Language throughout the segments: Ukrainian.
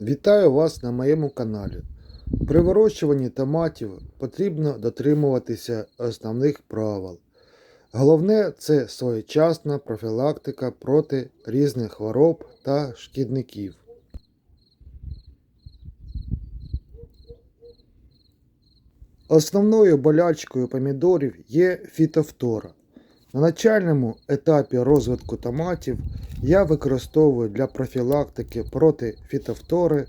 Вітаю вас на моєму каналі. При вирощуванні томатів потрібно дотримуватися основних правил. Головне це своєчасна профілактика проти різних хвороб та шкідників. Основною болячкою помідорів є фітофтора. На начальному етапі розвитку томатів я використовую для профілактики проти фітофтори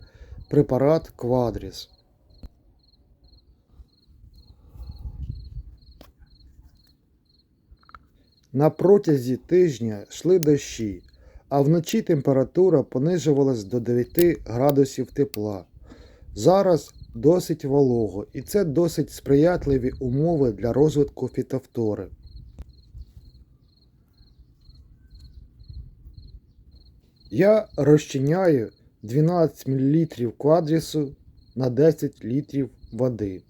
препарат Квадріс. На протязі тижня йшли дощі, а вночі температура понижувалась до 9 градусів тепла. Зараз досить волого, і це досить сприятливі умови для розвитку фітофтори. Я розчиняю 12 мл квадрісу на 10 літрів води.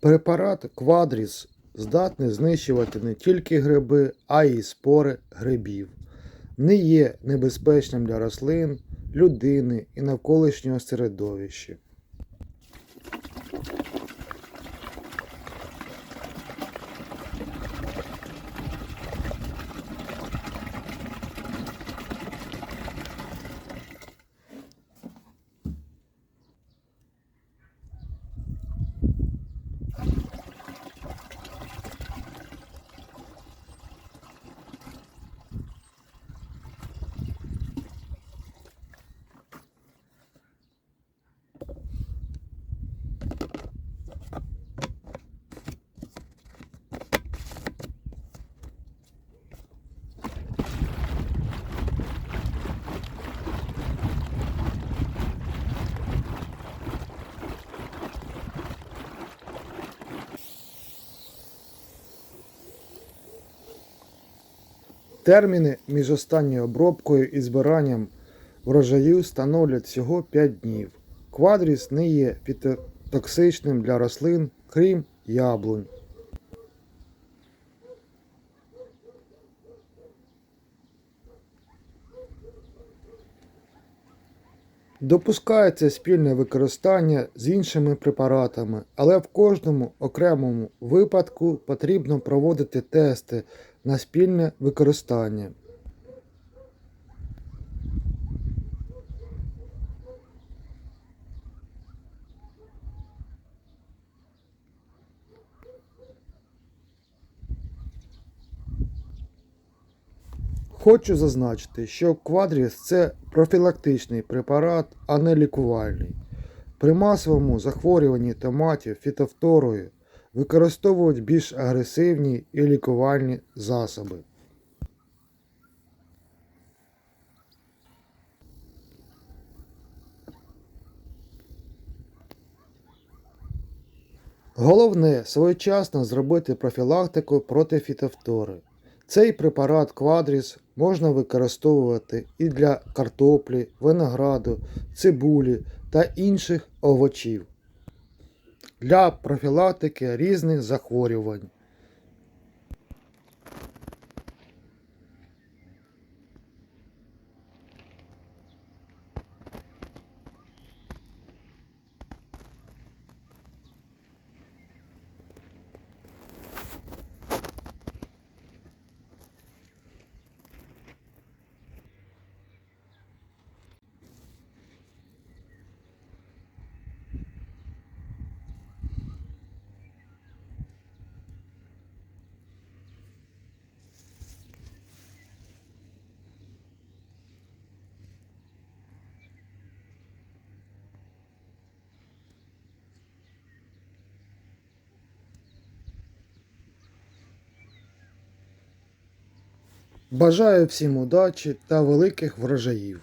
Препарат Квадріс здатний знищувати не тільки гриби, а й спори грибів. Не є небезпечним для рослин, людини і навколишнього середовища. Терміни між останньою обробкою і збиранням врожаю становлять всього 5 днів. Квадріс не є фітотоксичним для рослин, крім яблунь. Допускається спільне використання з іншими препаратами, але в кожному окремому випадку потрібно проводити тести на спільне використання. Хочу зазначити, що квадріс це профілактичний препарат, а не лікувальний. При масовому захворюванні томатів фітофторою використовують більш агресивні і лікувальні засоби. Головне своєчасно зробити профілактику проти фітофтори. Цей препарат Квадріс можна використовувати і для картоплі, винограду, цибулі та інших овочів для профілактики різних захворювань. Бажаю всім удачі та великих врожаїв!